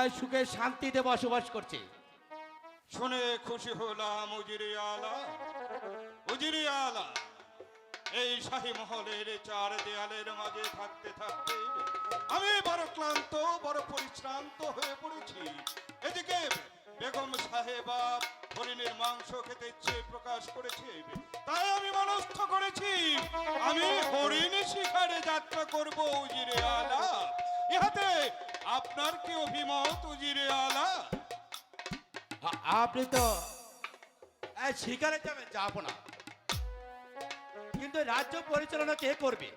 সবাই সুখে শান্তিতে বসবাস করছে। শুনে খুশি হলাম উজিরে আলা উজিরে আলা। এই শাহী মহলের চার দেয়ালের মাঝে থাকতে থাকতে আমি বড় ক্লান্ত, বড় পরিশ্রান্ত হয়ে পড়েছি। এদিকে বেগম সাহেবা হরিণের মাংস খেতে ইচ্ছে প্রকাশ করেছে। তাই আমি মনস্থ করেছি, আমি হরিণ শিকারে যাত্রা করব উজিরে আলা। ইহাতে আপনার কি অভিমত উজিরে আলা? আপনি তো এই শিকারে যাবেন যাব না। কিন্তু রাজ্য পরিচালনা কে করবে?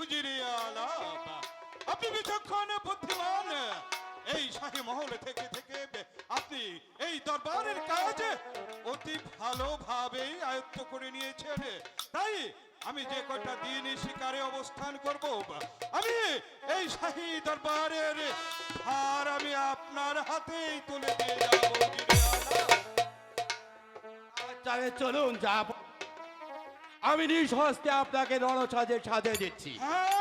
উজিরে আলা আপনি বিচক্ষণ বুদ্ধিমান। এই শাহী মহল থেকে থেকে আপনি এই দরবারের কাজ অতি ভালোভাবেই আয়ত্ত করে নিয়েছেন। তাই আমি যে কটা দিন শিকারে অবস্থান করব আমি এই শাহী দরবারের আর আমি আপনার হাতেই তুলে দিয়ে যাব। চলুন যাব আমি নিঃহস্তে আপনাকে রণসাজে সাজে দিচ্ছি। হ্যাঁ,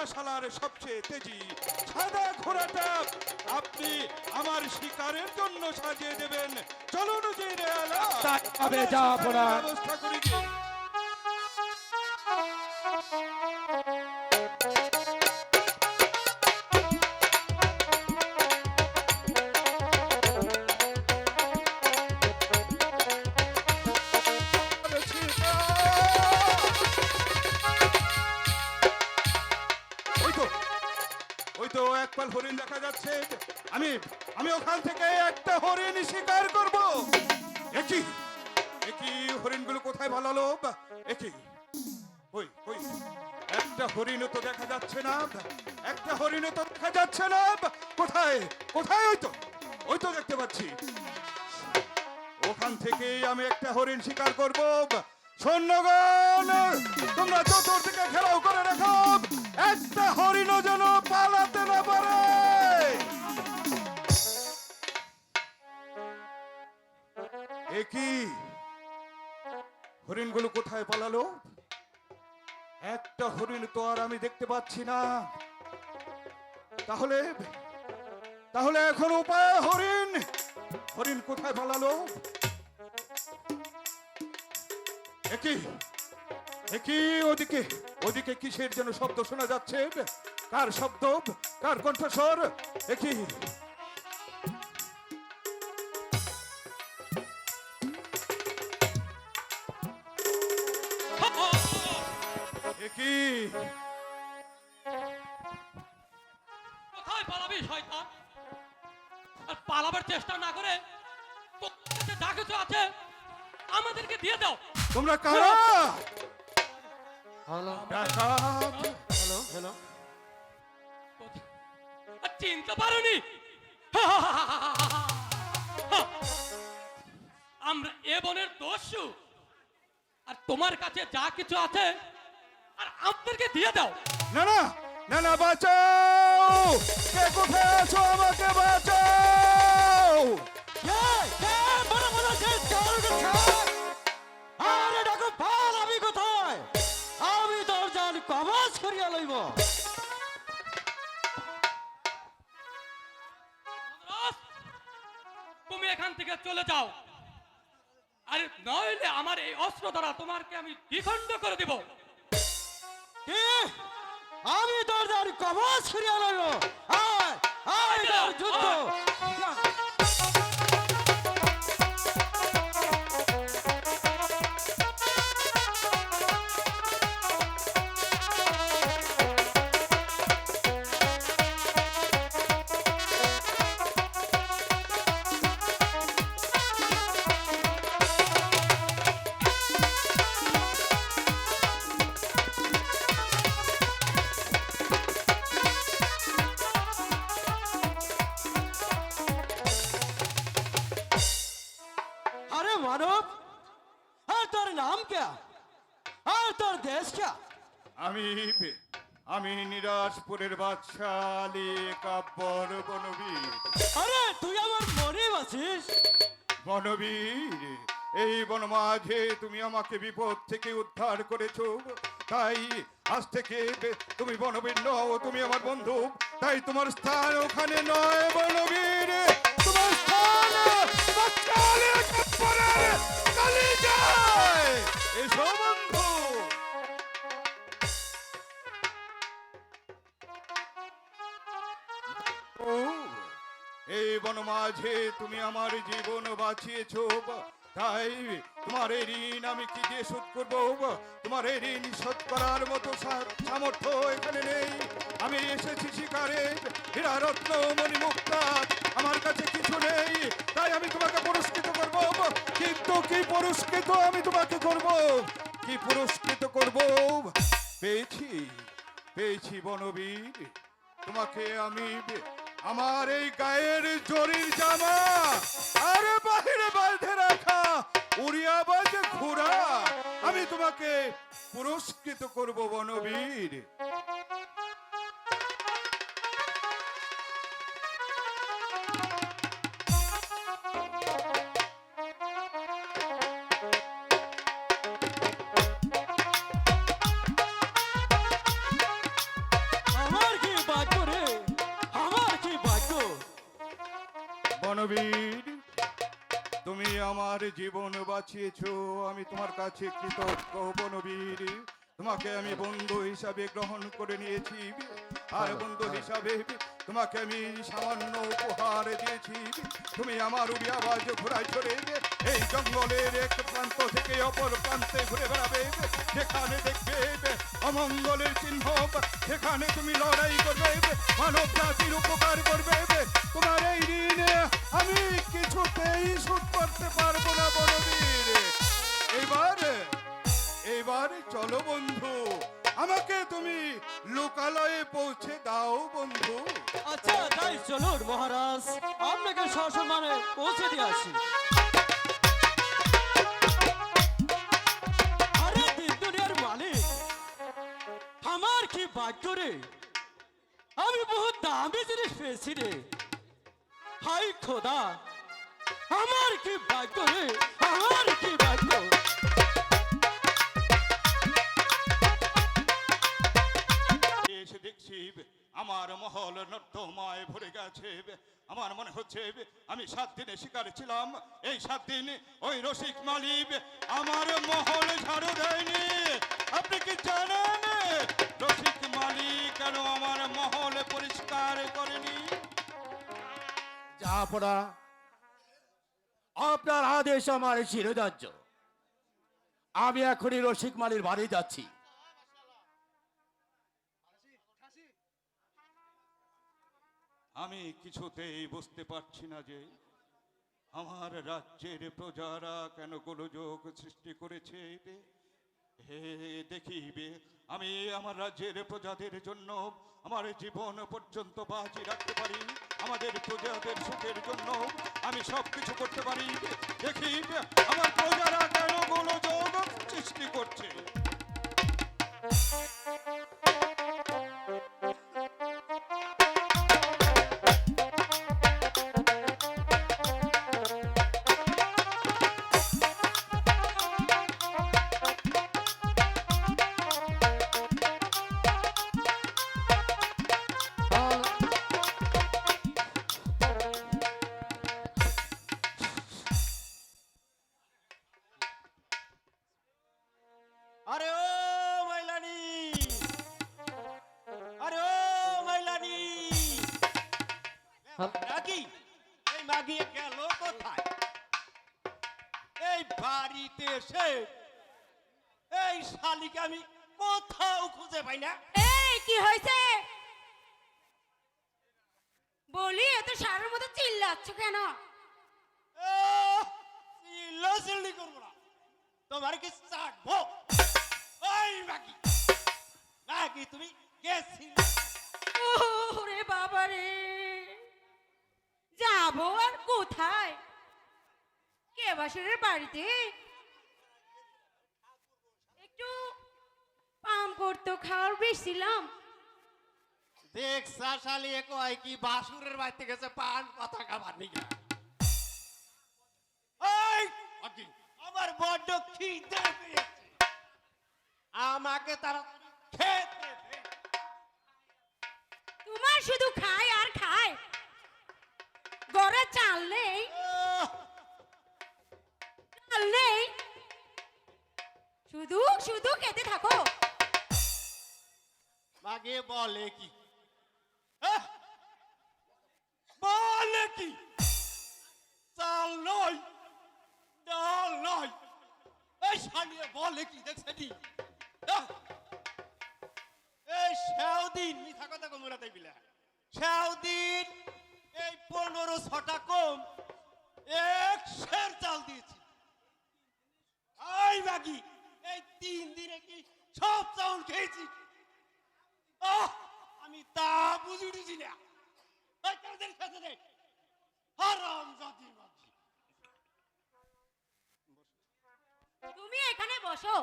ঘোড়াশালার সবচেয়ে তেজি সাদা ঘোড়াটা আপনি আমার শিকারের জন্য সাজিয়ে দেবেন। চলুন যে ব্যবস্থা করে। গে। তো এক হরিণ দেখা যাচ্ছে। আমি আমি ওখান থেকে একটা হরিণ শিকার করব। একই একই হরিণগুলো কোথায় ভালো একই ওই ওই। একটা হরিণও তো দেখা যাচ্ছে না। একটা হরিণও তো দেখা যাচ্ছে না। কোথায়? কোথায় ওই তো? ওই তো দেখতে পাচ্ছি। ওখান থেকেই আমি একটা হরিণ শিকার করব। সৈন্যগণ তোমরা চতুর্দিকে ঘেরাও করে রাখো। একটা হরিণও যেন পালাতে না পারে। একই হরিণগুলো কোথায় পালালো? একটা হরিণ তো আর আমি দেখতে পাচ্ছি না। তাহলে তাহলে এখন উপায় হরিণ। হরিণ কোথায় পালালো? একই একই ওদিকে ওদিকে কিসের যেন শব্দ শোনা যাচ্ছে? কার শব্দ কার কণ্ঠস্বর? একই একই কোথায় পালাবি শয়তান? আর পালাবার চেষ্টা না করে যা কিছু আছে? আমাদেরকে দিয়ে দাও। তোমরা কারা? হ্যালো হ্যালো হ্যালো চিনতে পারোনি। আমরা এ বনের দস্যু। আর তোমার কাছে যা কিছু আছে আর আমাদেরকে দিয়ে দাও। না না না না বাঁচাও! কে কোথায় আছো আমাকে বাঁচাও? আরে ডাকো পাল আমি কোথায়? আমি দরজান কবাজ করিয়া লইব। এখান থেকে চলে যাও। আরে নইলে আমার এই অস্ত্র দ্বারা তোমাকে আমি দ্বিখণ্ড করে দিব। কি আমি তোর কবচ ফিরিয়ে আয় তোর যুদ্ধ নিরাজপুরের বাদশাহ আলী বনবীর। আরে তুই আমার মনে আছিস বনবীর এই বনমাঝে তুমি আমাকে বিপদ থেকে উদ্ধার করেছ। তাই আজ থেকে তুমি বনবীর নও তুমি আমার বন্ধু। তাই তোমার স্থান ওখানে নয় বনবীর। তোমার স্থান তোমার এই বনমাঝে তুমি আমার জীবন বাঁচিয়েছ তাই তোমার এই ঋণ আমি কি দিয়ে শোধ করব তোমার এই ঋণ শোধ করার মতো সামর্থ্য এখানে নেই। আমি এসেছি শিকারে, হীরা রত্ন মণিমুক্তা আমার কাছে কিছু নেই। তাই আমি তোমাকে পুরস্কৃত করব কিন্তু কি পুরস্কৃত আমি তোমাকে করব? কি পুরস্কৃত করব? পেয়েছি পেয়েছি বনবীর। তোমাকে আমি আমার এই গায়ের জরির জামা, আরে বাহিরে বাঁধে রাখা উড়িয়া বাজে ঘোড়া। আমি তোমাকে পুরস্কৃত করব বনবীর। জীবন বাঁচিয়েছ, আমি তোমার কাছে কৃতজ্ঞ বনবীর। তোমাকে আমি বন্ধু হিসাবে গ্রহণ করে নিয়েছি, আর বন্ধু হিসাবে তোমাকে আমি সামান্য উপহার দিয়েছি। তুমি আমার উড়ি আওয়াজ ঘোরায় চড়ে এই জঙ্গলের এক প্রান্ত থেকে অপর প্রান্তে ঘুরে বেড়াবে। সেখানে দেখবে অমঙ্গলের চিহ্ন, সেখানে তুমি লড়াই করবে। মানব জাতির উপকার করবে তোমার এই ঋণ আমি কিছুতেই শোধ করতে পারব না বনবীর এবার এবার চলো বন্ধু আমাকে তুমি লোকালয়ে পৌঁছে দাও, বন্ধু। আচ্ছা তাই চলুন মহারাজ, আপনাকে সসম্মানে পৌঁছে দিয়ে আসি। আরে দিন মালিক, আমার কি ভাগ্য রে? আমি বহুত দামি জিনিস পেয়েছি রে। হাই খোদা, আমার কি ভাগ্য রে? আমার কি ভাগ্য? আমার মহল নর্দমায় ভরে গেছে। আমার মনে হচ্ছে আমি সাত দিনে শিকারে ছিলাম। এই সাত দিন ওই রসিক মালিক আমার মহল ঝাড়ু দেয়নি। আপনি কি জানেন? রসিক মালিক কেন আমার মহল পরিষ্কার করেনি। জাহাপনা আপনার আদেশ আমার শিরোধার্য। আমি এখনই রসিক মালির বাড়ি যাচ্ছি। আমি কিছুতেই বুঝতে পারছি না যে আমার রাজ্যের প্রজারা কেন গোলযোগ সৃষ্টি করেছে হে দেখিবে, আমি আমার রাজ্যের প্রজাদের জন্য আমার জীবন পর্যন্ত বাজি রাখতে পারি, আমাদের প্রজাদের সুখের জন্য আমি সব কিছু করতে পারি। দেখি আমার প্রজারা কেন গোলযোগ সৃষ্টি করছে? খুঁজে পাই না? এই কি হয়েছে? বলি এত সারের মতো চিল্লাচ্ছ কেন? চিল্লাচিল্লি করব না। তোমার কি চাটবো ওই মাগি নাকি তুমি গেছিলে ওরে বাবা রে। যাব আর কোথায়? কে বাসরের বাড়িতে? একটু পাম করতো খাওয়ার বেশছিলাম দেখছা শালি কয় কি বাসুরের বাড়িতে গেছে পান কথা খাবার নিকে? এই আমার বড্ড খিদে পেয়েছে। আমাকে তারা খেতে দে। তোমার শুধু খায় আর খায়। ঘরে চাল নেই। চাল নেই। শুধু শুধু খেতে থাকো। মাগে বলে কি? বলে কি? চাল নয় ডাল নয়। এই শালিয়ে বলে কি দেখছেনি আহ, এই সাউদিন মিথা কথা কমরা দেবিলা সাউদিন এই পনেরো ছটা কম এক শের চাল দিয়েছি। আই মাগি এই তিন দিনে কি সব চাউল খেয়েছি? আমি তা বুঝি উঠেছি না। হারাম জাতি তুমি এখানে বসো।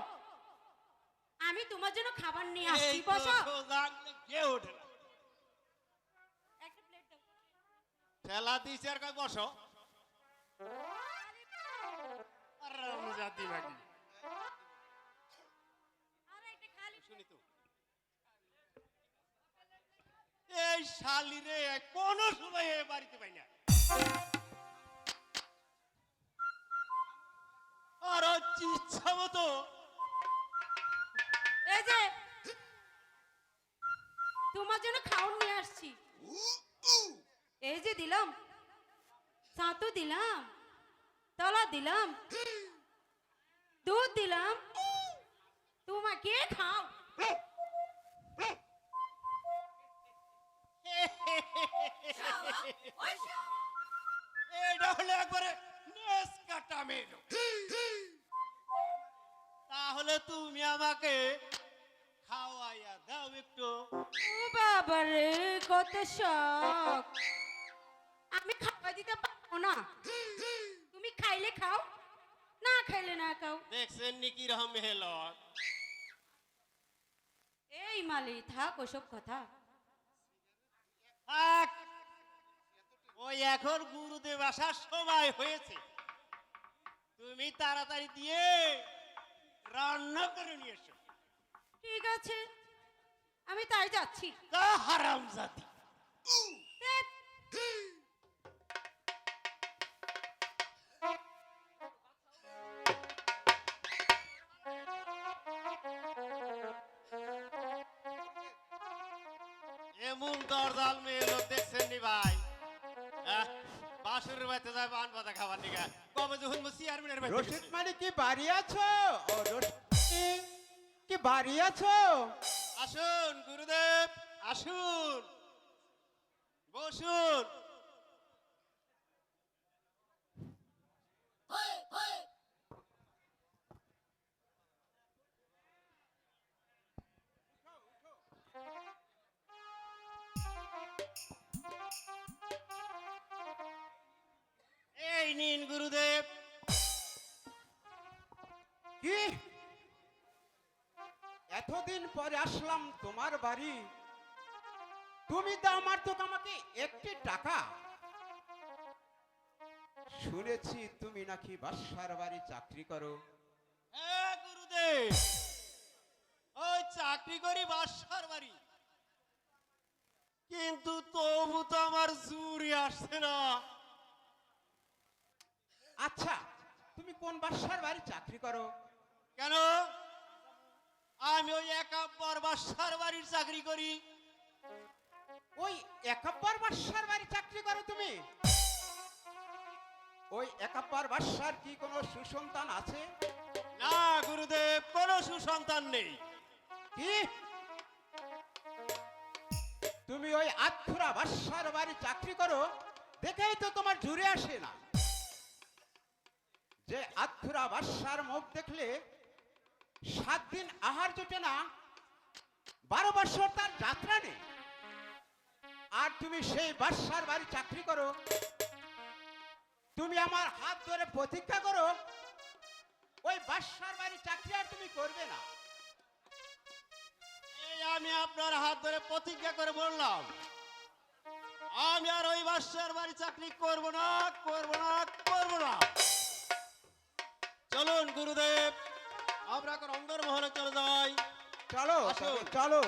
আমি তোমার জন্য খাবার নিয়ে আসছি বসো। ঠেলা দিয়েছে আর বসো। জাতি মাগি এই শালি রে, কোন সময় বাড়িতে পাই না। আর ইচ্ছা মতো। এই যে, তোমার জন্য খাওয়ার নিয়ে আসছি। এই যে দিলাম, ছাতু দিলাম, তলা দিলাম, দুধ দিলাম। তোমাকে খাও। এটা হলো একবারে নেস কাটা মেলো তাহলে তুমি আমাকে খাওয়াইয়া দাও একটু। ও বাবা রে কত শখ। আমি খাওয়া দিতে পারব না। তুমি খাইলে খাও না খাইলে না খাও। দেখছেন নি কি রকম মেহলত? এই মালি থাক ওসব কথা। থাক ওই এখন গুরুদেব আসার সময় হয়েছে। তুমি তাড়াতাড়ি দিয়ে রান্না করে নিয়ে এসো। ঠিক আছে আমি তাই যাচ্ছি। হারাম জাতি বাড়ি আছো কি বাড়ি আছো আসুন গুরুদেব আসুন। বসুন। এই নিন গুরুদেব। কি? এতদিন পরে আসলাম তোমার বাড়ি। তুমি তো আমার তো আমাকে একটি টাকা। শুনেছি তুমি নাকি বাসার বাড়ি চাকরি করো। হ্যাঁ গুরুদেব ওই চাকরি করি বাসার বাড়ি। কিন্তু তবু তো আমার জুরি আসছে না। আচ্ছা তুমি কোন বাসার বাড়ি চাকরি করো? কেন? আমি ওই একাব্বর বাসার বাড়ির চাকরি করি। ওই একাপ্পর বাসার বাড়ি চাকরি করো তুমি? ওই একাপ্পর বাসার কি কোনো সুসন্তান আছে? না গুরুদেব কোনো সুসন্তান নেই। কি? তুমি ওই আধুরা বাসার বাড়ি চাকরি করো দেখেই তো তোমার জুড়ে আসে না। যে আধুরা বাসার মুখ দেখলে সাত দিন আহার জোটে না বারো বছর তার যাত্রা নেই। আর তুমি সেই বাসার বাড়ি চাকরি করো। তুমি আমার হাত ধরে প্রতীক্ষা করো, ওই বাসার বাড়ি চাকরি আর তুমি করবে না। আমি আপনার হাত ধরে প্রতিজ্ঞা করে বললাম, আমি আর ওই বাসার বাড়ি চাকরি করব না করব না করব না। চলুন, গুরুদেব। আমরা এখন অন্দর মহলে চলে যাই। চলো চলো।